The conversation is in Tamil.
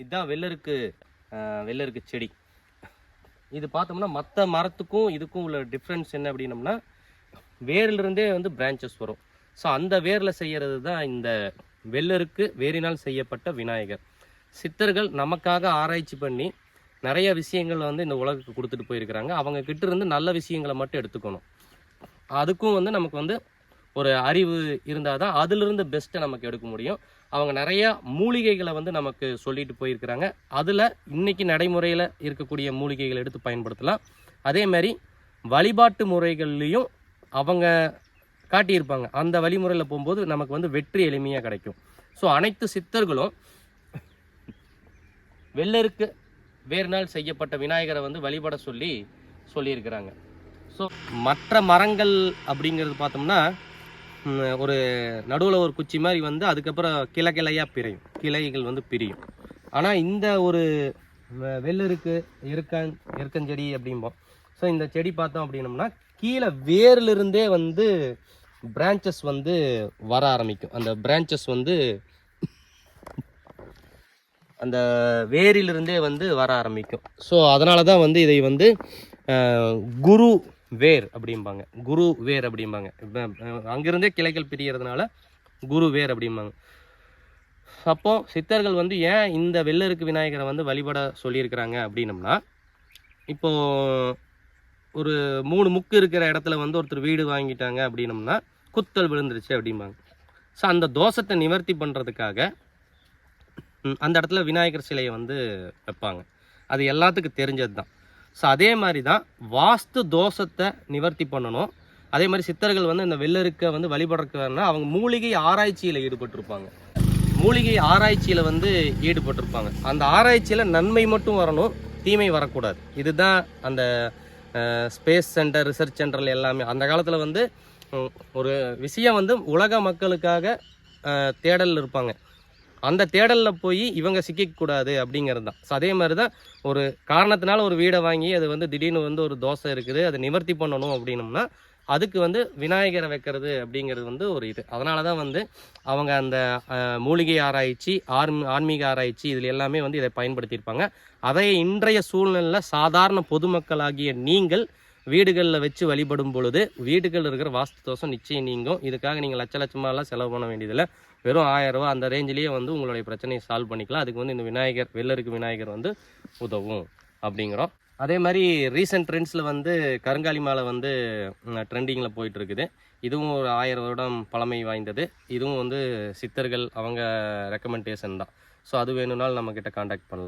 இதுதான் வெள்ளருக்கு வெள்ளருக்கு செடி. இது பார்த்தோம்னா மற்ற மரத்துக்கும் இதுக்கும் உள்ள டிஃப்ரென்ஸ் என்ன அப்படின்னம்னா வேரிலிருந்தே வந்து பிரான்ச்சஸ் வரும். ஸோ அந்த வேரில் செய்கிறது தான் இந்த வெள்ளருக்கு வேரினால் செய்யப்பட்ட விநாயகர். சித்தர்கள் நமக்காக ஆராய்ச்சி பண்ணி நிறைய விஷயங்கள் வந்து இந்த உலகுக்கு கொடுத்துட்டு போயிருக்கிறாங்க. அவங்க கிட்ட இருந்து நல்ல விஷயங்களை மட்டும் எடுத்துக்கணும். அதுக்கும் வந்து நமக்கு வந்து ஒரு அறிவு இருந்தால் தான் அதிலிருந்து பெஸ்ட்டை நமக்கு எடுக்க முடியும். அவங்க நிறைய மூலிகைகளை வந்து நமக்கு சொல்லிட்டு போயிருக்கிறாங்க. அதில் இன்றைக்கி நடைமுறையில் இருக்கக்கூடிய மூலிகைகளை எடுத்து பயன்படுத்தலாம். அதே மாதிரி வழிபாட்டு முறைகள்லேயும் அவங்க காட்டியிருப்பாங்க. அந்த வழிமுறையில் போகும்போது நமக்கு வந்து வெற்றி எளிமையாக கிடைக்கும். ஸோ அனைத்து சித்தர்களும் வெள்ளருக்கு வேறு நாள் செய்யப்பட்ட விநாயகரை வந்து வழிபட சொல்லி சொல்லியிருக்கிறாங்க. ஸோ மற்ற மரங்கள் அப்படிங்கிறது பார்த்தோம்னா ஒரு நடுவில் ஒரு குச்சி மாதிரி வந்து அதுக்கப்புறம் கிளை கிளையாக பிரியும். கிளைகள் வந்து பிரியும். ஆனால் இந்த ஒரு வெ- வெள்ளருக்கு இருக்கன் இருக்கஞ்செடி அப்படிம்போம். ஸோ இந்த செடி பார்த்தோம் அப்படின்னம்னா கீழே வேர்லிருந்தே வந்து பிரான்ச்சஸ் வந்து வர ஆரம்பிக்கும். அந்த பிரான்ச்சஸ் வந்து அந்த வேரிலிருந்தே வந்து வர ஆரம்பிக்கும். ஸோ அதனால தான் வந்து இதை வந்து குரு வேர் அப்படிம்பாங்க. குரு வேர் அப்படிம்பாங்க. அங்கிருந்தே கிளைகள் பிரியறதுனால குரு வேர் அப்படிம்பாங்க. அப்போ சித்தர்கள் வந்து ஏன் இந்த வெள்ளருக்கு விநாயகரை வந்து வழிபட சொல்லியிருக்கிறாங்க அப்படின்னம்னா இப்போ ஒரு மூணு முக்கு இருக்கிற இடத்துல வந்து ஒருத்தர் வீடு வாங்கிட்டாங்க அப்படின்னம்னா குத்தல் விழுந்துருச்சு அப்படிம்பாங்க. ஸோ அந்த தோஷத்தை நிவர்த்தி பண்ணுறதுக்காக அந்த இடத்துல விநாயகர் சிலையை வந்து வைப்பாங்க. அது எல்லாத்துக்கும் தெரிஞ்சது தான் ஸோ அதே மாதிரி தான் வாஸ்து தோஷத்தை நிவர்த்தி பண்ணணும். அதே மாதிரி சித்தர்கள் வந்து இந்த வெள்ளருக்க வந்து வழிபடுறதுக்குன்னா அவங்க மூலிகை ஆராய்ச்சியில் ஈடுபட்டிருப்பாங்க. மூலிகை ஆராய்ச்சியில் வந்து ஈடுபட்டிருப்பாங்க. அந்த ஆராய்ச்சியில் நன்மை மட்டும் வரணும் தீமை வரக்கூடாது. இதுதான் அந்த ஸ்பேஸ் சென்டர் ரிசர்ச் சென்டர் எல்லாமே. அந்த காலத்தில் வந்து ஒரு விஷயம் வந்து உலக மக்களுக்காக தேடல் இருப்பாங்க. அந்த தேடலில் போய் இவங்க சிக்கிக்கூடாது அப்படிங்கிறது தான் ஸோ அதே மாதிரி தான் ஒரு காரணத்தினால ஒரு வீடை வாங்கி அது வந்து திடீர்னு வந்து ஒரு தோசை இருக்குது அதை நிவர்த்தி பண்ணணும் அப்படின்னம்னா அதுக்கு வந்து விநாயகரை வைக்கிறது அப்படிங்கிறது வந்து ஒரு இது. அதனால தான் வந்து அவங்க அந்த மூலிகை ஆராய்ச்சி ஆர்மி ஆன்மீக ஆராய்ச்சி இதில் எல்லாமே வந்து இதை பயன்படுத்தியிருப்பாங்க. அதை இன்றைய சூழ்நிலையில் சாதாரண பொதுமக்களாகிய நீங்கள் வீடுகளில் வச்சு வழிபடும் பொழுது வீடுகளில் இருக்கிற வாஸ்து தோஷம் நிச்சயம் நீங்கும். இதுக்காக நீங்கள் லட்ச லட்சமாலாம் செலவு பண்ண வேண்டியதில்லை. வெறும் ஆயிரம் ரூபா அந்த ரேஞ்சிலேயே வந்து உங்களுடைய பிரச்சனையை சால்வ் பண்ணிக்கலாம். அதுக்கு வந்து இந்த விநாயகர் வெள்ளருக்கு விநாயகர் வந்து உதவும் அப்படிங்கிறோம். அதே மாதிரி ரீசெண்ட் ட்ரெண்ட்ஸில் வந்து கருங்காலி மாலை வந்து ட்ரெண்டிங்கில் போயிட்டுருக்குது. இதுவும் ஒரு ஆயிரம் வருடம் பழமை வாய்ந்தது. இதுவும் வந்து சித்தர்கள் அவங்க ரெக்கமெண்டேஷன் தான். ஸோ அது வேணும்னாலும் நம்மக்கிட்ட காண்டாக்ட் பண்ணலாம்.